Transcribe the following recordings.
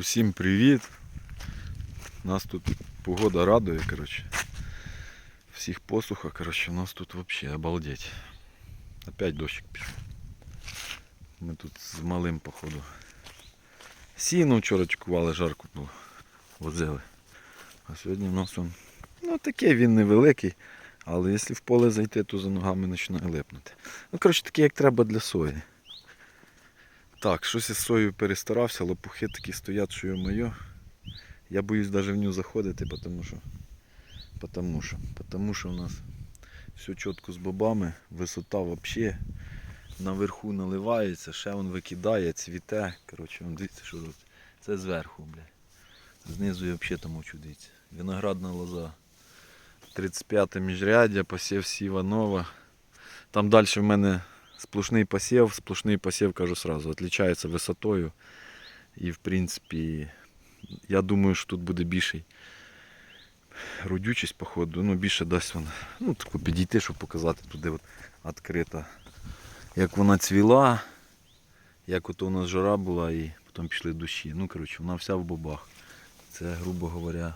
Усім привіт. Нас тут погода радує, коротше. Всіх посуха, коротше, у нас тут взагалі обалдеть. Опять дощик пішов. Ми тут з малим, походу. Сіно вчора чекували, жарко було. Возили. А сьогодні в нас он, ну таке він невеликий, але якщо в поле зайти, то за ногами починає липнути. Ну, коротше, таке, як треба для сої. Так, щось із соєю перестарався, лопухи такі стоять, що моє. Я боюсь навіть в нього заходити, тому що, потому що, потому що у нас все чітко з бобами, висота взагалі. Наверху наливається, ще він викидає, цвіте. Коротше, дивіться, що робить. Це зверху, блядь. Знизу я взагалі там чудиться. Виноградна лоза. 35 міжряддя, посів Сіванова. Там далі в мене сплошний посів, сплошний посів, кажу сразу, відрізняється висотою. І в принципі, я думаю, що тут буде більший родючість, походу. Ну, більше дасть вона. Ну, таку підійти, щоб показати туди от відкрита. Як вона цвіла, як ото у нас жара була і потім пішли дощі. Ну, коротше, вона вся в бобах. Це, грубо говоря,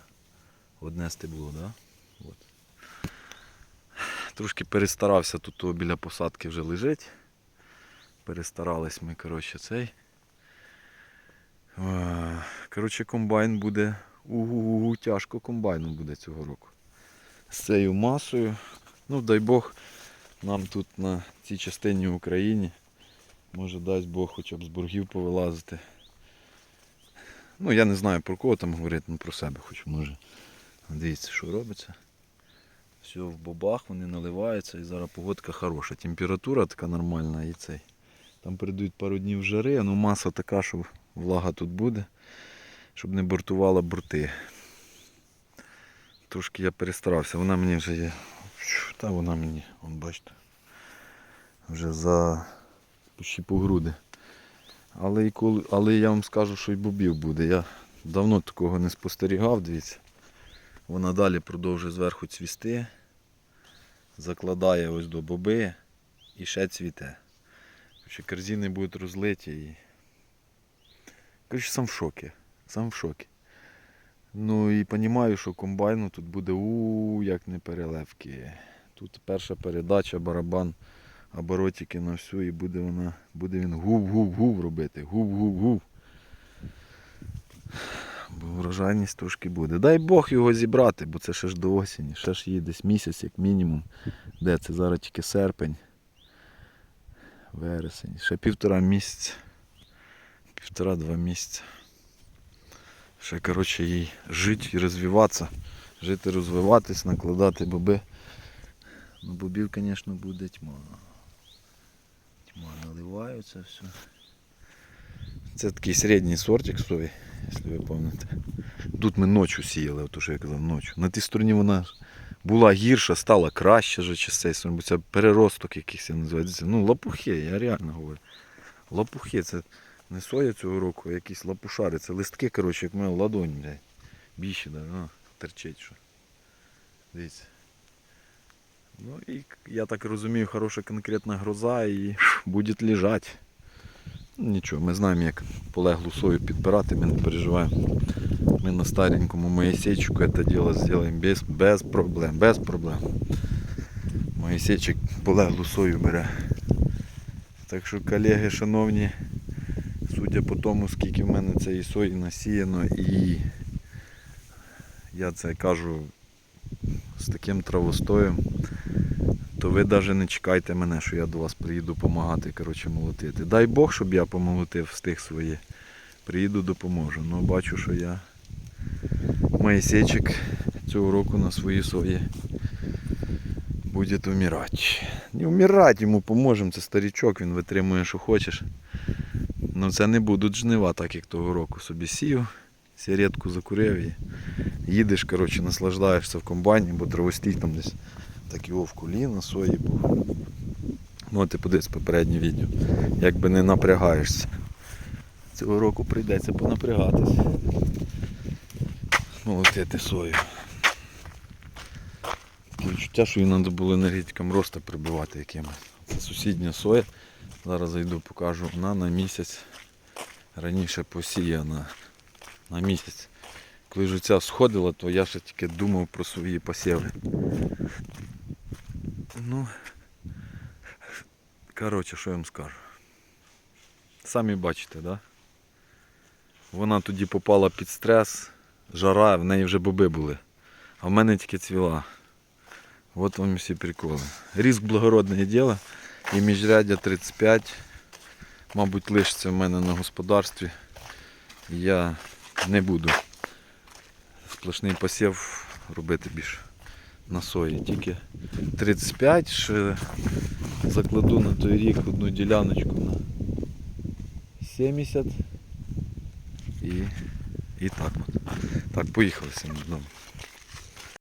одне стебло, да? От. Трошки перестарався, тут біля посадки вже лежить. Перестарались ми, коротше, цей. Коротше, комбайн буде. Угу, тяжко комбайну буде цього року. З цією масою. Ну, дай Бог, нам тут на цій частині України. Може дасть Бог хоча б з боргів повилазити. Ну, я не знаю про кого там говорити, ну про себе хоч може. Дивіться, що робиться. Все в бобах, вони наливаються і зараз погодка хороша. Температура така нормальна і цей. Там передають пару днів жари, ну маса така, що влага тут буде, щоб не бортувала борти. Трошки я перестарався, вона мені вже є. Та вона мені, вон бачите, вже за почти по груди. Але, і коли, але я вам скажу, що і бобів буде. Я давно такого не спостерігав, дивіться. Вона далі продовжує зверху цвісти, закладає ось до боби і ще цвіте. Короче, корзини будуть розлиті і. Короче, сам в шокі. Сам в шокі. Ну і розумію, що комбайну тут буде у як не переливки. Тут перша передача, барабан, оборотики на всю і буде вона, буде він гув-гув-гув робити. Гув-гув-гув. Бо трошки буде. Дай Бог його зібрати, бо це ще ж до осені, ще ж є десь місяць як мінімум. Де це зараз тільки серпень, вересень. Ще півтора місяця. Півтора-два місяця. Ще коротше їй жити і розвиватися. Жити, розвиватись, накладати боби. Ну бобів, звісно, буде тьма. Тьма наливаються все. Це такий середній сортик сої, якщо ви пам'ятаєте. Тут ми ночі сіяли, то що я казав, ночі. На тій стороні вона була гірша, стала краще вже з бо це переросток якийсь я називається. Ну, лопухи, я реально говорю. Лопухи, це не соя цього року, а якісь лапушари. Це листки, коротше, як моя ладонь, блядь. Більше, да, ну, терчить що. Дивіться. Ну і я так розумію, хороша конкретна гроза і буде лежати. Нічого, ми знаємо, як полеглу сою підбирати, ми не переживаємо. Ми на старенькому Моїсейчику це діло зробимо без, без проблем, без проблем. Моїсейчик полеглу сою бере. Так що, колеги, шановні, судя по тому, скільки в мене цієї сої насіяно і я це кажу з таким травостоєм, то ви навіть не чекайте мене, що я до вас приїду допомагати коротше, молотити. Дай Бог, щоб я помолотив встиг своє. Приїду, допоможу. Ну бачу, що я Моїсейчик цього року на свої сої буде вмирати. Не вмирати йому поможемо, це старічок, він витримує, що хочеш. Ну це не будуть жнива, так як того року. Собі сів, сіретку закурив і їдеш, коротше, наслаждаєшся в комбайні, бо травостій там десь так його в коліна сої був. Ну ти подивись попереднє відео. Якби не напрягаєшся. Цього року прийдеться понапрягатись. Молотити сою. Відчуття, що її треба було енергетикам росту прибивати якимось. Це сусідня соя. Зараз зайду покажу. Вона на місяць раніше посіяна. на місяць. Коли життя сходило, то я ще тільки думав про свої посіви. Ну, коротше, що я вам скажу. Самі бачите, да? Вона тоді попала під стрес, жара, в неї вже боби були. А в мене тільки цвіла. От вам всі приколи. Різк благородне діло. І міжряддя 35. Мабуть, лишиться в мене на господарстві. Я не буду сплошний посів робити більше на сої. Тільки 35 ще закладу на той рік одну діляночку на 70. І, і так от. Так, поїхали сьогодні додому.